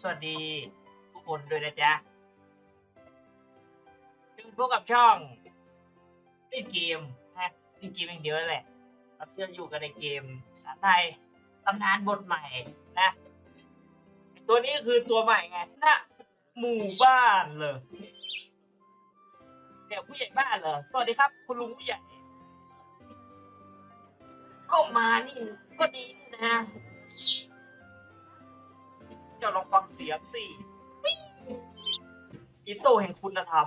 สวัสดีทุกคนด้วยนะจ๊ะถึงพบกับช่องเล่นเกมนะเล่นเกมอย่างเดียวแหละเราจะอยู่กันในเกมภาษาไทยตำนานบทใหม่นะ ตัวนี้คือตัวใหม่ไงนะหมู่บ้านเลยเดี๋ยวผู้ใหญ่บ้านเหรอสวัสดีครับ คุณลุงผู้ใหญ่ ก็มานี่ก็ดีนะ จ้าลองฟังเสียงสิอีโต้แห่งคุณธรรม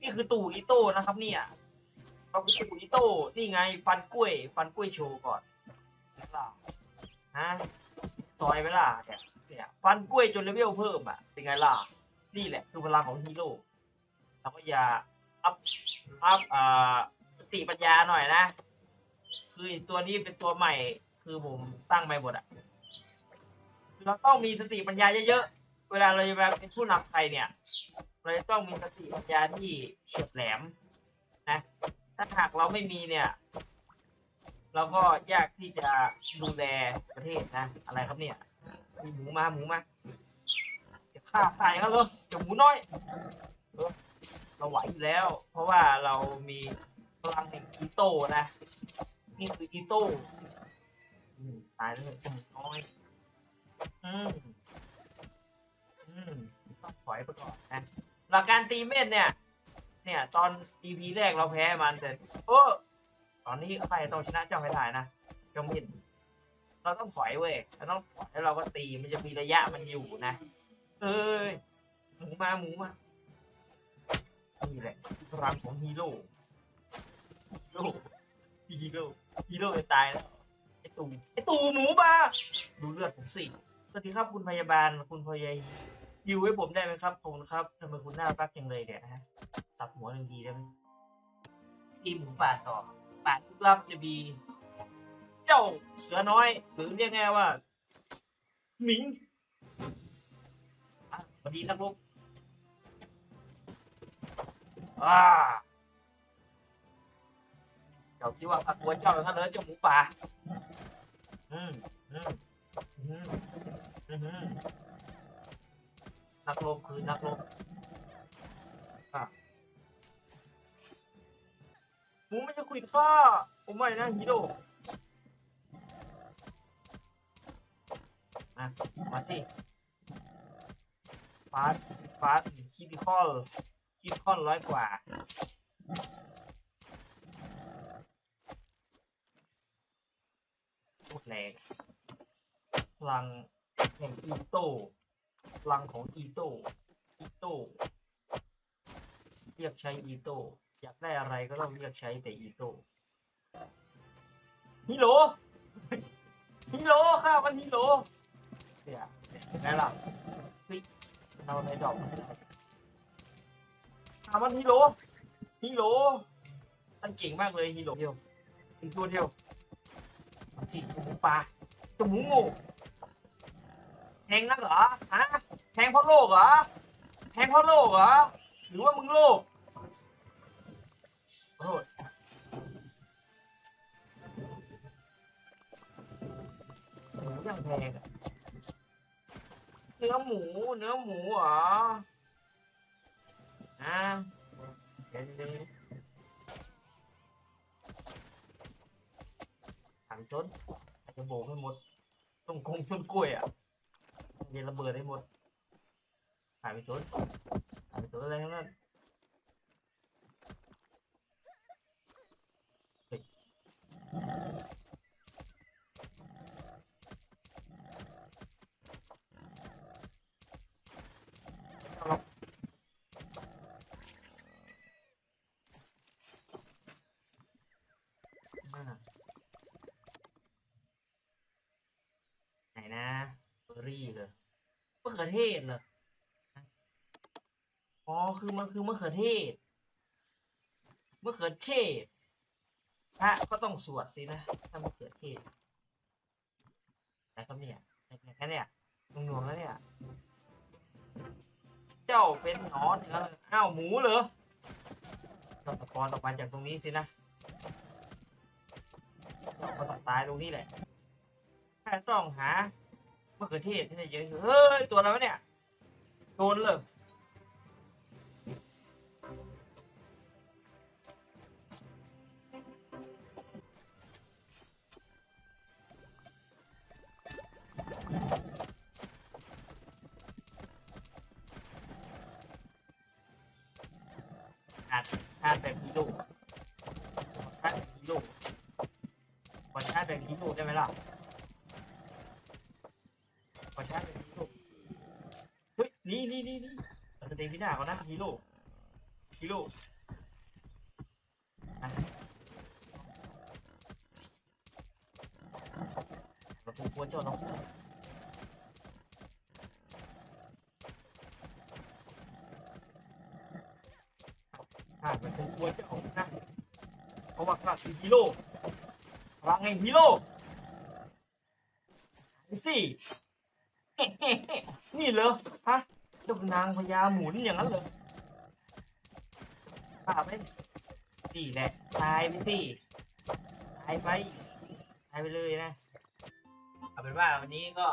นี่คือตู่อีโต้นะครับ เนี่ยเราคือตู่อีโต้นี่ไง ฟันกล้วย ฟันกล้วยโชว์ก่อนล่าฮะซอยไหมล่ะเนี่ยเนี่ยฟันกล้วยจนเลเวลเพิ่มอะเป็นไงล่ะ นี่แหละคือพลังของฮีโร่เราก็อย่าอัพอัพอ่าสติปัญญาหน่อยนะ คือตัวนี้เป็นตัวใหม่ คือผมตั้งไปหมดอะ เราต้องมีสติปัญญาเยอะๆ เวลาเราจะเป็นผู้นำใครเนี่ย เราจะต้องมีสติปัญญาที่เฉียบแหลมนะ ถ้าหากเราไม่มีเนี่ยเราก็ยากที่จะดูแลประเทศนะ อะไรครับเนี่ย มีหมูมาหมูมาจะฆ่าใครครับเลยจะหมูน้อยเราไหวอยู่แล้ว เพราะว่าเรามีพลังแห่งอีโต้นะ นี่คืออีโต้ตายแล้วเนี่ยจะหมูน้อย มอืมต้องถอยไปก่อนนะหลักการตีเม็ดเนี่ย เนี่ย ตอน EP แรกเราแพ้มันแต่โอ้ตอนนี้ใครต้องชนะเจ้าให้ถ่ายนะจงมินเราต้องถอยเว้ยเราต้องถอยแล้วเราก็ตีมันจะมีระยะมันอยู่นะเอ้ยหมูมาหมูมานี่แหละพลังของฮีโร่ฮีโร่ฮีโร่ฮีโร่จะตายแล้วไอตูไอตูหมูมาดูเลือดผมสิ วัสดีครับคุณพยาบาลคุณพยาอยู่ให้ผมได้ไหมครับขอบคุณครับทำไมคุณน่ารักจังเลยเนี่ยนะฮะสับหัวหนึ่งทีได้ไหมทีมหมูป่าต่อป่าทุกลับจะมีเจ้าเสือน้อย หรือเรียกง่ายว่า หมิงอะสวัสดีนักรบอ่าเจ้าคิดว่าอักวนเจ้าถ้าเลยเจ้าหมูป่าอืมอืมอืม นักรบคือนักรบอะมูไม่จะคุยข้าผมไม่นะฮีโร่อะมาสิฟาสฟาสคิดิคอลคิดิคอลร้อยกว่าพูดแรงพลัง แห่งอีโต้พลังของอีโต้อีโต้เรียกใช้อีโต้อยากได้อะไรก็ต้องเรียกใช้แต่อีโต้ฮิโร่ฮิโร่ค่ะมันฮิโร่เนี่ยเห็นไหล่ะเฮ้ยเอาในดอกมันไม่ได้ถามมันฮิโร่ฮิโร่มันเก่งมากเลยฮิโร่เดียวอีกตัวเดียวสิหมูปลาตัวหมูงู งนักเหรอฮะแทงเพราะโลกเหรอแทงเพราะโลกเหรอหรือว่ามึงโลกขอโทษหมูยังแพงอะเนื้อหมูเนื้อหมูเหรออ่าเดี๋ยวถังซนอาจจะโบกให้หมดต้นกงต้นกล้วยอะ เย็นระเบิดให้หมดหายไปซนหายไปซนอะไรทั้งนั้นไหนนะเบอรี่เลย มะเขือเทศเหรอ อ๋อ คือมันคือมะเขือเทศ มะเขือเทศพระก็ต้องสวดสินะ ถ้ามะเขือเทศนะครับเนี่ยแค่เนี่ยหน่วงๆแล้วเนี่ย เจ้าเป็นหนอนองเลยอ้าวหมูเหรอเราตะกอนออกมาจากตรงนี้สินะเจ้าก็ต้องตายตรงนี้แหละแค่ต้องหา มะเขือเทศที่ไหนเยอะเฮ้ย ตัวอะไรวะเนี่ย โดนเลยอาจชาติแบบฮีโร่ชาติแบบฮีโร่ขอชาติแบบฮีโร่ได้ไหมล่ะขอชาติแบบฮีโร่เฮ้ย นี่นี่นี่นี่เอาสเตมิน่าเขานะฮีโร่ฮีโร่อะเราถูกกวนเจ้าน้องข้าเป็นคนกควนเจ้านะเพราะว่าข้าคือฮีโร่พลังแห่งฮีโร่ดูสินี่เหรอฮะ เจ้านางพญาหมุนอย่างนั้นเลยข้าไปนี่แหละตายไปสิตายไปตายไปเลยนะเอาเป็นว่าวันนี้ก็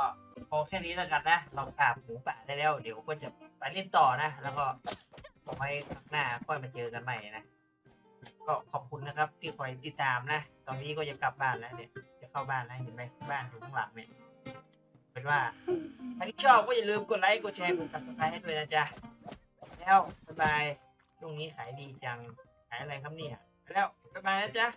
พอแค่นี้แล้วกันนะ เรากราบหมูป่าได้แล้ว เดี๋ยวก็จะไปเล่นต่อนะ แล้วก็เอไว้ครั้งหน้าค่อยมาเจอกันใหม่นะ ก็ขอบคุณนะครับที่คอยติดตามนะ ตอนนี้ก็จะกลับบ้านแล้วเนี่ย จะเข้าบ้านแล้วเห็นไหมบ้านอยู่ข้างหลังเนี่ย เป็นว่าถ้าที่ชอบก็อย่าลืมกดไลค์ กดแชร์ กดซับสไครต์ให้ด้วยนะจ๊ะ แล้วบายบายช่วงนี้สายดีจังสายอะไรครับเนี่ย แล้วสบายนะจ๊ะ